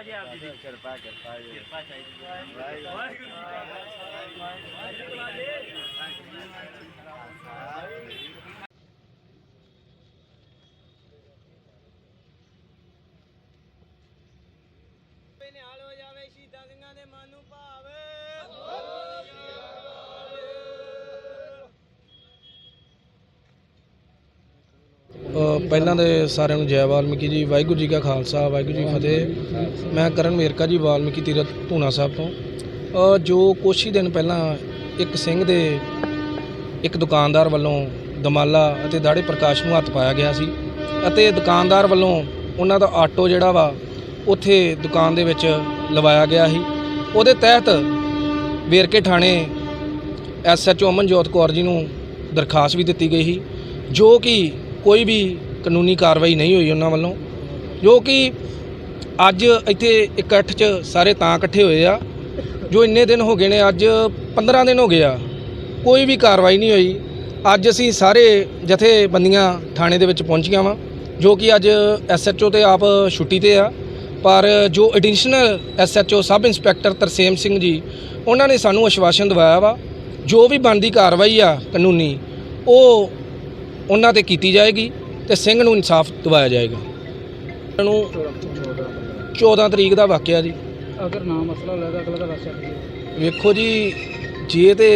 ਕਿਰਪਾ ਜੀ ਆਪ ਜੀ ਦੀ ਕਿਰਪਾ ਕਿਰਪਾ ਜੀ ਕਿਰਪਾ ਚਾਹੀਦੀ ਹੈ ਵਾਹਿਗੁਰੂ ਜੀ ਕਾ ਖਾਲਸਾ ਨਿਹਾਲ ਹੋ ਜਾਵੇ ਸ਼ਹੀਦਾਂ ਸਿੰਘਾਂ ਦੇ ਮਨ ਨੂੰ ਭਾਵੇ ਅ, ਪਹਿਲਾਂ ਦੇ ਸਾਰਿਆਂ ਨੂੰ ਜੈ ਵਾਲਮੀਕੀ ਜੀ, ਵਾਹਿਗੁਰੂ ਜੀ ਕਾ ਖਾਲਸਾ, ਵਾਹਿਗੁਰੂ ਜੀ ਫਤਿਹ। ਮੈਂ ਕਰਨ ਮੇਰਕਾ ਜੀ, ਵਾਲਮੀਕੀ ਤੀਰਥ ਧੂਨਾ ਸਾਹਿਬ ਤੋਂ। ਜੋ ਕੁਛ ਹੀ ਦਿਨ ਪਹਿਲਾਂ ਇੱਕ ਸਿੰਘ ਦੇ ਇੱਕ ਦੁਕਾਨਦਾਰ ਵੱਲੋਂ ਦਮਾਲਾ ਅਤੇ ਦਾੜੇ ਪ੍ਰਕਾਸ਼ ਨੂੰ ਹੱਥ ਪਾਇਆ ਗਿਆ ਸੀ ਅਤੇ ਦੁਕਾਨਦਾਰ ਵੱਲੋਂ ਉਹਨਾਂ ਦਾ ਆਟੋ ਜਿਹੜਾ ਵਾ, ਉੱਥੇ ਦੁਕਾਨ ਦੇ ਵਿੱਚ ਲਵਾਇਆ ਗਿਆ ਸੀ। ਉਹਦੇ ਤਹਿਤ ਵੇਰਕੇ ਥਾਣੇ ਐਸਐਚਓ ਅਮਨਜੋਤ ਕੌਰ ਜੀ ਨੂੰ ਦਰਖਾਸਤ ਵੀ ਦਿੱਤੀ ਗਈ ਸੀ, ਜੋ ਕਿ ਕੋਈ ਵੀ ਕਾਨੂੰਨੀ ਕਾਰਵਾਈ ਨਹੀਂ ਹੋਈ ਉਹਨਾਂ ਵੱਲੋਂ, ਜੋ ਕਿ ਅੱਜ ਇੱਥੇ ਇਕੱਠ 'ਚ ਸਾਰੇ ਤਾਂ ਇਕੱਠੇ ਹੋਏ ਆ, ਜੋ ਇੰਨੇ ਦਿਨ ਹੋ ਗਏ ਨੇ, ਅੱਜ 15 ਦਿਨ ਹੋ ਗਏ ਆ, ਕੋਈ ਵੀ ਕਾਰਵਾਈ ਨਹੀਂ ਹੋਈ। ਅੱਜ ਅਸੀਂ ਸਾਰੇ ਜਥੇਬੰਦੀਆਂ ਥਾਣੇ ਦੇ ਵਿੱਚ ਪਹੁੰਚੀਆਂ ਵਾਂ, ਜੋ ਕਿ ਅੱਜ ਐਸਐਚਓ ਤੇ ਆਪ ਛੁੱਟੀ ਤੇ ਆ, ਪਰ ਜੋ additional SHO sub inspector Tarsem Singh ji, ਉਹਨਾਂ ਨੇ ਸਾਨੂੰ ਅਸ਼ਵਾਸਨ ਦਿਵਾਇਆ ਵਾ, ਜੋ ਵੀ ਬਣਦੀ ਕਾਰਵਾਈ ਆ ਕਾਨੂੰਨੀ, ਉਹ ਉਹਨਾਂ ਤੇ ਕੀਤੀ ਜਾਏਗੀ ਤੇ ਸਿੰਘ ਨੂੰ ਇਨਸਾਫ ਦਿਵਾਇਆ ਜਾਏਗਾ। ਇਹਨਾਂ ਨੂੰ 14 ਤਰੀਕ ਦਾ ਵਾਕਿਆ ਜੀ। ਅਗਰ ਨਾ ਮਸਲਾ ਲੱਗਦਾ ਅਗਲਾ ਦਾ ਰਸਤਾ ਵੇਖੋ ਜੀ ਜੇ ਤੇ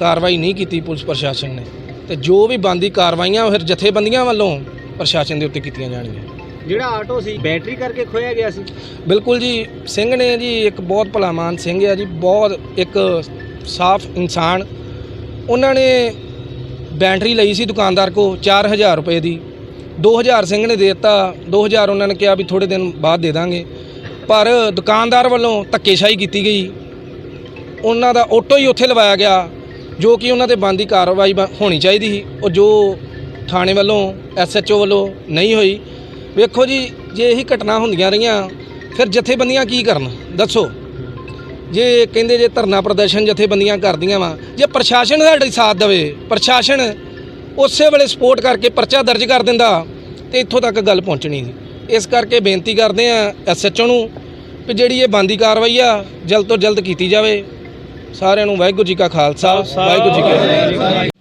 ਕਾਰਵਾਈ ਨਹੀਂ ਕੀਤੀ ਪੁਲਿਸ ਪ੍ਰਸ਼ਾਸਨ ਨੇ ਤੇ ਜੋ ਵੀ ਬਣਦੀ ਕਾਰਵਾਈਆਂ ਉਹ ਫਿਰ ਜਥੇਬੰਦੀਆਂ ਵੱਲੋਂ ਪ੍ਰਸ਼ਾਸਨ ਦੇ ਉੱਤੇ ਕੀਤੀਆਂ ਜਾਣਗੀਆਂ। ਜਿਹੜਾ ਆਟੋ ਸੀ ਬੈਟਰੀ ਕਰਕੇ ਖੋਇਆ ਗਿਆ ਸੀ? ਬਿਲਕੁਲ ਜੀ ਸਿੰਘ ਨੇ ਜੀ ਇੱਕ ਬਹੁਤ ਭਲਾਮਾਨ ਸਿੰਘ ਆ ਜੀ ਬਹੁਤ ਇੱਕ ਸਾਫ਼ ਇਨਸਾਨ। ਉਹਨਾਂ ਨੇ ਬੈਟਰੀ ਲਈ ਸੀ ਦੁਕਾਨਦਾਰ ਕੋ 4000 ਰੁਪਏ ਦੀ। 2000 ਸਿੰਘ ਨੇ ਦੇ ਦਿੱਤਾ। 2000 ਉਹਨਾਂ ਨੇ ਕਿਹਾ ਵੀ ਥੋੜੇ ਦਿਨ ਬਾਅਦ ਦੇ ਦਾਂਗੇ। ਪਰ ਦੁਕਾਨਦਾਰ ਵੱਲੋਂ ਧੱਕੇਸ਼ਾਹੀ ਕੀਤੀ ਗਈ। ਉਹਨਾਂ ਦਾ ਆਟੋ ਹੀ ਉੱਥੇ ਲਵਾਇਆ ਗਿਆ, ਜੋ ਕਿ ਉਹਨਾਂ ਤੇ ਬੰਦੀ ਕਾਰਵਾਈ ਬ- ਹੋਣੀ ਚਾਹੀਦੀ ਸੀ। ਉਹ ਜੋ ਥਾਣੇ ਵੱਲੋਂ ਐਸਐਚਓ ਵੱਲੋਂ ਨਹੀਂ ਹੋਈ। ਵੇਖੋ ਜੀ, ਜੇ ਇਹੀ ਘਟਨਾ ਹੁੰਦੀਆਂ ਰਹੀਆਂ, ਫਿਰ ਜਥੇਬੰਦੀਆਂ ਕੀ ਕਰਨ? ਦੱਸੋ। ਜੇ ਕਹਿੰਦੇ ਜੇ ਧਰਨਾ ਪ੍ਰਦਰਸ਼ਨ ਜਥੇਬੰਦੀਆਂ ਕਰਦੀਆਂ ਵਾ ਜੇ ਪ੍ਰਸ਼ਾਸਨ ਸਾਡੇ ਸਾਥ ਦੇਵੇ ਪ੍ਰਸ਼ਾਸਨ ਉਸੇ ਵੇਲੇ ਸਪੋਰਟ ਕਰਕੇ ਪਰਚਾ ਦਰਜ ਕਰ ਦਿੰਦਾ ਤੇ ਇੱਥੋਂ ਤੱਕ ਗੱਲ ਪਹੁੰਚਣੀ ਸੀ ਇਸ ਕਰਕੇ ਬੇਨਤੀ ਕਰਦੇ ਆ ਐਸਐਚਓ ਨੂੰ ਕਿ ਜਿਹੜੀ ਇਹ ਬੰਦੀ ਕਾਰਵਾਈ ਆ ਜਲਦ ਤੋਂ ਜਲਦ ਕੀਤੀ ਜਾਵੇ। ਸਾਰਿਆਂ ਨੂੰ ਵਾਹਿਗੁਰੂ ਜੀ ਕਾ ਖਾਲਸਾ ਵਾਹਿਗੁਰੂ ਜੀ ਕੀ ਫਤਿਹ।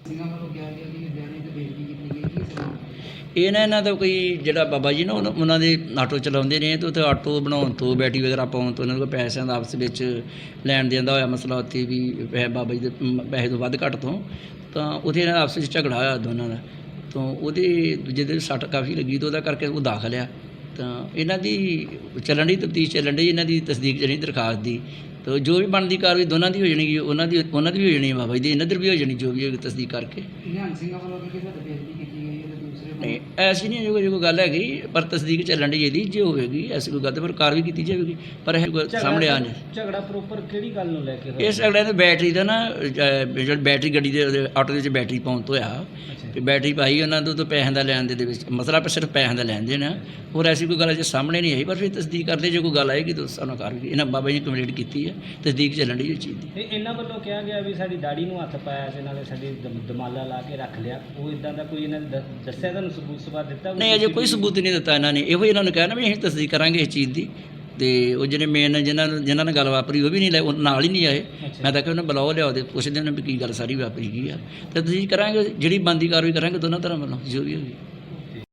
ਇਹ ਨਾ ਇਹਨਾਂ ਦਾ ਕੋਈ ਜਿਹੜਾ ਬਾਬਾ ਜੀ ਨਾ ਉਹਨਾਂ- ਉਹਨਾਂ ਦੇ ਆਟੋ ਚਲਾਉਂਦੇ ਨੇ ਤੇ ਉੱਥੇ ਆਟੋ ਬਣਾਉਣ ਤੋਂ ਬੈਟਰੀ ਵਗੈਰਾ ਪਾਉਣ ਤੋਂ ਉਹਨਾਂ ਕੋਲ ਪੈਸਿਆਂ ਦਾ ਆਪਸ ਵਿੱਚ ਲੈਣ ਦੇਣ ਦਾ ਹੋਇਆ ਮਸਲਾ ਉੱਥੇ ਵੀ ਪੈ ਬਾਬਾ ਜੀ ਦੇ ਮ, ਪੈਸੇ ਤੋਂ ਵੱਧ ਘੱਟ ਤੋਂ। ਤਾਂ ਉੱਥੇ ਇਹਨਾਂ ਦਾ ਆਪਸ ਵਿੱਚ ਝਗੜਾ ਹੋਇਆ ਦੋਨਾਂ ਦਾ। ਤਾਂ ਉਹਦੇ ਦੂਜੇ ਦੇ ਸੱਟ ਕਾਫੀ ਲੱਗੀ ਤਾਂ ਉਹਦਾ ਕਰਕੇ ਉਹ ਦਾਖਲ ਆ। ਤਾਂ ਇਹਨਾਂ ਦੀ ਚੱਲਣ ਦੀ ਤਫਤੀਸ਼ ਚੱਲਣ ਦੀ ਇਹਨਾਂ ਦੀ ਤਸਦੀਕ ਜਿਹੜੀ ਦਰਖਾਸਤ ਦੀ। ਤਾਂ ਜੋ ਵੀ ਬਣਦੀ ਕਾਰਵਾਈ ਦੋਨਾਂ ਦੀ ਹੋ ਜਾਣੀ ਗੀ, ਉਹਨਾਂ ਦੀ ਉਹਨਾਂ ਦੀ ਵੀ ਹੋ ਜਾਣੀ ਹੈ ਬਾਬਾ ਜੀ ਦੀ ਇਹਨਾਂ ਦੀ ਵੀ ਹੋ ਜਾਣੀ ਜੋ ਵੀ ਹੋਏਗੀ ਤਸਦੀਕ ਕਰਕੇ। ਨਿਹੰਗ ਸਿੰਘਾਂ ਵੱਲੋਂ ਕੀ ਕਿਹਦਾ ਬੇਇੱਜ਼ਤੀ ਕੀਤੀ ਗਈ ਹੈ ਤੇ ਦੂਸਰੇ ਨਹੀਂ ਐਸੀ ਨਹੀਂ ਜੋ ਕੋਈ ਗੱਲ ਹੈਗੀ ਪਰ ਤਸਦੀਕ ਚੱਲਣ ਦੀ ਇਹਦੀ ਜੇ ਹੋਵੇਗੀ ਐਸੀ ਕੋਈ ਗੱਲ ਤੇ ਪਰ ਕਾਰਵਾਈ ਕੀਤੀ ਜਾਵੇਗੀ ਪਰ ਇਹ ਸਾਹਮਣੇ ਆ ਨਹੀਂ ਝਗੜਾ ਪ੍ਰੋਪਰ ਕਿਹੜੀ ਗੱਲ ਨੂੰ ਲੈ ਕੇ ਹੋਇਆ? ਇਸ ਅਗਲੇ ਨੇ ਬੈਟਰੀ ਦਾ ਨਾ ਜਿਹੜੀ ਬੈਟਰੀ ਗੱਡੀ ਦੇ ਆਟੋ ਦੇ ਵਿੱਚ ਬੈਟਰੀ ਪਾਉਣ ਤੋਂ ਆ ਤੇ ਬੈਟਰੀ ਪਾਈ ਉਹਨਾਂ ਤੋਂ ਤਾਂ ਪੈਸਿਆਂ ਦਾ ਲੈਣ ਦੇ ਵਿੱਚ ਮਸਲਾ ਪਰ ਸਿਰਫ ਪੈਸਿਆਂ ਦਾ ਲੈਣ ਦੇਣਾ ਹੋਰ ਐਸੀ ਕੋਈ ਗੱਲ ਅਜੇ ਸਾਹਮਣੇ ਨਹੀਂ ਆਈ ਪਰ ਫਿਰ ਤਸਦੀਕ ਕਰਦੇ ਜੇ ਕੋਈ ਗੱਲ ਆਏਗੀ ਤਾਂ ਸਾਨੂੰ ਕਾਰਵਾਈ ਇਹਨਾਂ ਬਾਬਾ ਜੀ ਕੰਪਲੀਟ ਕੀਤੀ ਹੈ ਤਸਦੀਕ ਚੱਲਣ ਦੀ ਇਹ ਚੀਜ਼ ਦੀ। ਤੇ ਇਹਨਾਂ ਵੱਲੋਂ ਕਿਹਾ ਗਿਆ ਵੀ ਸਾਡੀ ਦਾੜੀ ਨੂੰ ਹੱਥ ਪਾਇਆ ਸੀ ਨਾਲੇ ਸਾਡੀ ਦਮ- ਦਮਾਲਾ ਲਾ ਕੇ ਰੱਖ ਲਿਆ। ਉਹ ਇਦਾਂ ਦਾ ਕੋਈ ਇਹਨਾਂ ਨੇ ਦੱਸਿਆ ਤੁਹਾਨੂੰ? ਸਬੂਤ ਸਬੂਤ ਦਿੱਤਾ ਨਹੀਂ ਅਜੇ ਕੋਈ ਸਬੂਤ ਨਹੀਂ ਦਿੱਤਾ ਇਹਨਾਂ ਨੇ। ਇਹੋ ਹੀ ਇਹਨਾਂ ਨੂੰ ਕਹਿਣਾ ਵੀ ਅਸੀਂ ਤਸਦੀਕ ਕਰਾਂਗੇ ਇਸ ਚੀਜ਼ ਦੀ। ਤੇ ਉਹ ਜਿਹੜੇ ਮੇਨ ਜਿਨ੍ਹਾਂ ਨੂੰ ਜਿਨ੍ਹਾਂ ਨਾਲ ਗੱਲ ਵਾਪਰੀ ਉਹ ਵੀ ਨਹੀਂ ਲੈ ਉਹ ਨਾਲ ਹੀ ਨਹੀਂ ਆਏ। ਮੈਂ ਤਾਂ ਕਿ ਉਹਨੇ ਬੁਲਾਓ ਲਿਆਓ ਦੇ ਪੁੱਛਦੇ ਉਹਨਾਂ ਵੀ ਕੀ ਗੱਲ ਸਾਰੀ ਵਾਪਰੀ ਗਈ ਆ। ਤੇ ਤੁਸੀਂ ਕਰਾਂਗੇ ਜਿਹੜੀ ਬੰਦੀ ਕਾਰਵਾਈ ਕਰਾਂਗੇ ਦੋਨਾਂ ਤਰ੍ਹਾਂ ਵੱਲੋਂ ਜੋ ਵੀ ਹੋਗੀ